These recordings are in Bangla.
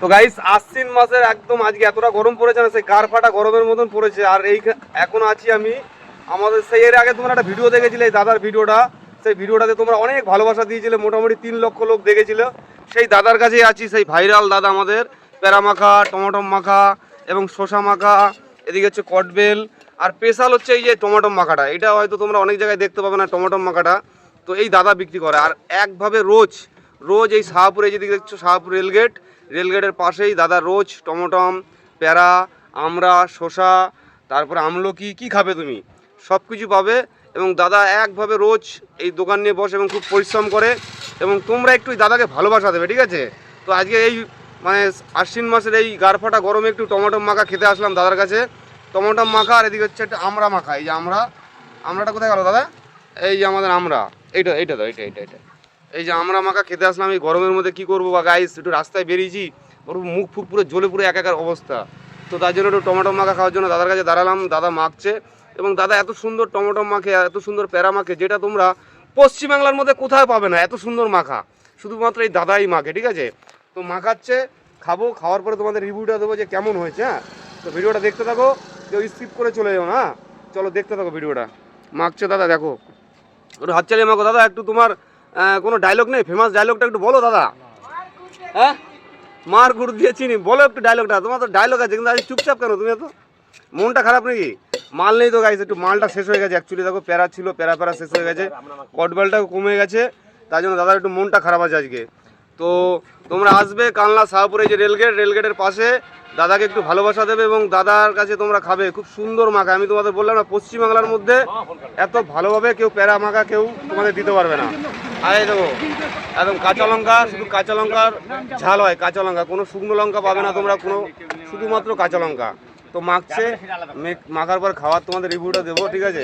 তো গাইস আশ্বিন মাসের একদম আজকে এতটা গরম পড়েছে না, সেই কার ফাটা গরমের মতন পড়েছে। আর এই এখন আছি আমি, আমাদের সেই এর আগে তোমরা একটা ভিডিও দেখেছিলে, এই দাদার ভিডিওটা সেই ভিডিওটাতে তোমরা অনেক ভালোবাসা দিয়েছিলে, মোটামুটি তিন লক্ষ লোক দেখেছিল। সেই দাদার কাছেই আছি, সেই ভাইরাল দাদা আমাদের, প্যারা মাখা, টমাটম মাখা এবং শসা মাখা, এদিকে হচ্ছে কটবেল, আর স্পেশাল হচ্ছে এই যে টমাটম মাখাটা। এটা হয়তো তোমরা অনেক জায়গায় দেখতে পাবে না, টমাটম মাখাটা। তো এই দাদা বিক্রি করে, আর একভাবে রোজ রোজ এই শাহপুর যেদিকে দেখছ, শাহপুর রেলগেট রেলগেটের পাশেই দাদা রোজ, টমটম, প্যারা আমড়া শসা, তারপরে আমলকি, কি খাবে তুমি? সব কিছু পাবে এবং দাদা একভাবে রোজ এই দোকান নিয়ে বসে এবং খুব পরিশ্রম করে এবং তোমরা একটু দাদাকে ভালোবাসা দেবে, ঠিক আছে? তো আজকে এই মানে আশ্বিন মাসের এই গারফাটা গরমে একটু টমেটো মাখা খেতে আসলাম দাদার কাছে। টমেটো মাখা আর এদিকে হচ্ছে একটা আমড়া মাখা, এই যে আমরা আমড়াটা কোথায় গেল দাদা? এই যে আমাদের আমরা, এইটা এইটা দাও, এইটা এইটা এইটা। এই যে আমরা মাখা খেতে আসলাম, এই গরমের মধ্যে কি করব বা গাইস একটু রাস্তায় বেরিয়েছি, ওর মুখ ফুক পুরো জ্বলে পুরো একাকার অবস্থা। তো তার জন্য একটু টমেটো মাখা খাওয়ার জন্য দাদার কাছে দাঁড়ালাম, দাদা মাখছে। এবং দাদা এত সুন্দর টমেটো মাখে এত সুন্দর প্যারা মাখে, যেটা তোমরা পশ্চিমবাংলার মধ্যে কোথায় পাবে না, এত সুন্দর মাখা। শুধুমাত্র এই দাদাই মাখে, ঠিক আছে? তো মাখাচ্ছে, খাব, খাওয়ার পরে তোমাদের রিভিউটা দেবো যে কেমন হয়েছে হ্যাঁ? তো ভিডিওটা দেখতে থাকো, কেউ স্কিপ করে চলে যাও না হ্যাঁ? চলো দেখতে থাকো ভিডিওটা মাখছে দাদা, দেখো। একটু হাত চালিয়ে মাখো, দাদা, একটু তোমার কোনো ডায়লগ নেই? ফেমাস ডায়লগটা একটু বলো দাদা। হ্যাঁ? মার গুড় দিয়ে চিনি। বলো একটু ডায়লগটা তোমার তো ডায়লগ আছে, কিন্তু আজ চুপচাপ কেন তুমি এত? মনটা খারাপ নাকি? মাল নেই তো গাইছে একটু মালটা শেষ হয়ে গেছে অ্যাকচুয়ালি দেখো, প্যারা ছিল, প্যারা প্যারা শেষ হয়ে গেছে। কটবেলটাও কমে গেছে। তার জন্য দাদার একটু মনটা খারাপ আছে আজকে। তো তোমরা আসবে কানলা শাহপুরে যে রেলগেট রেলগেটের পাশে। দাদাকে একটু ভালোবাসা দেবে এবং দাদার কাছে তোমরা খাবে। খুব সুন্দর মাখা। আমি তোমাদের বললাম না, পশ্চিমবাংলার মধ্যে এত ভালোভাবে কেউ প্যারা মাখা কেউ তোমাদের দিতে পারবে না। আর দেখো, একদম কাঁচা লঙ্কা, শুধু কাঁচা লঙ্কার ঝাল হয়, কাঁচা লঙ্কা। কোনো শুকনো লঙ্কা পাবে না তোমরা, কোনো শুধুমাত্র কাঁচা লঙ্কা। তো মাখছে মাখার পর খাওয়ার তোমাদের রিভিউটা দেবো, ঠিক আছে?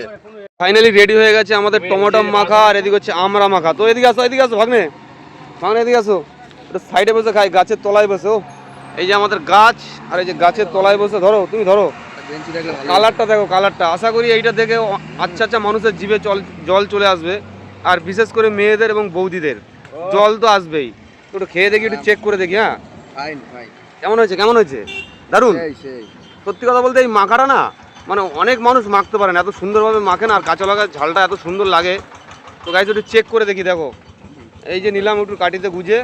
ফাইনালি রেডি হয়ে গেছে আমাদের টমেটো মাখা, আর এদিকে হচ্ছে আমরা মাখা। তো এদিকে আসো এদিকে আসো, ভাগনে। ভাগ্নে, এদিকে আসো। একটু সাইডে বসে খাই, গাছের তলায় বসে, ও। এই যে আমাদের গাছ, আর এই যে গাছের তলায় বসে, ধরো, তুমি ধরো। কালারটা দেখো কালারটা আশা করি এইটা দেখে আচ্ছা আচ্ছা মানুষের জল জল চলে আসবে। আর বিশেষ করে মেয়েদের এবং বৌদিদের জল তো আসবেই একটু খেয়ে দেখি একটু চেক করে দেখি হ্যাঁ কেমন হয়েছে কেমন হয়েছে দারুণ সত্যি কথা বলতে এই মাখাটা না মানে অনেক মানুষ মাখতে পারে না এত সুন্দরভাবে মাখে না আর কাঁচা লঙ্কার ঝালটা এত সুন্দর লাগে তো গাইজ একটু চেক করে দেখি দেখো এই যে নিলাম একটু কাটিতে গুজে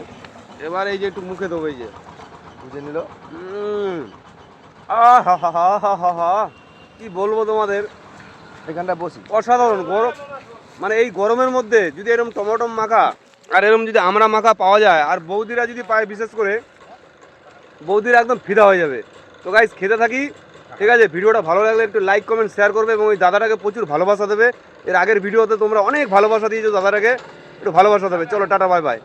এবার এই যে একটু মুখে দেবো এই যে বুঝে নিল। কি বলব তোমাদের এখানটা বসি অসাধারণ গরম মানে এই গরমের মধ্যে যদি এরকম টমেটো মাখা আর এরকম যদি আমরা মাখা পাওয়া যায়, আর বৌদিরা যদি পায় বিশেষ করে, বৌদিরা একদম ফিদা হয়ে যাবে। তো গাইজ খেতে থাকি। ঠিক আছে, ভিডিওটা ভালো লাগলে একটু লাইক কমেন্ট শেয়ার করবে এবং ওই দাদাটাকে প্রচুর ভালোবাসা দেবে। এর আগের ভিডিওতে তোমরা অনেক ভালোবাসা দিয়েছ দাদাটাকে। একটু ভালোবাসা দেবে। চলো, টাটা বাই বাই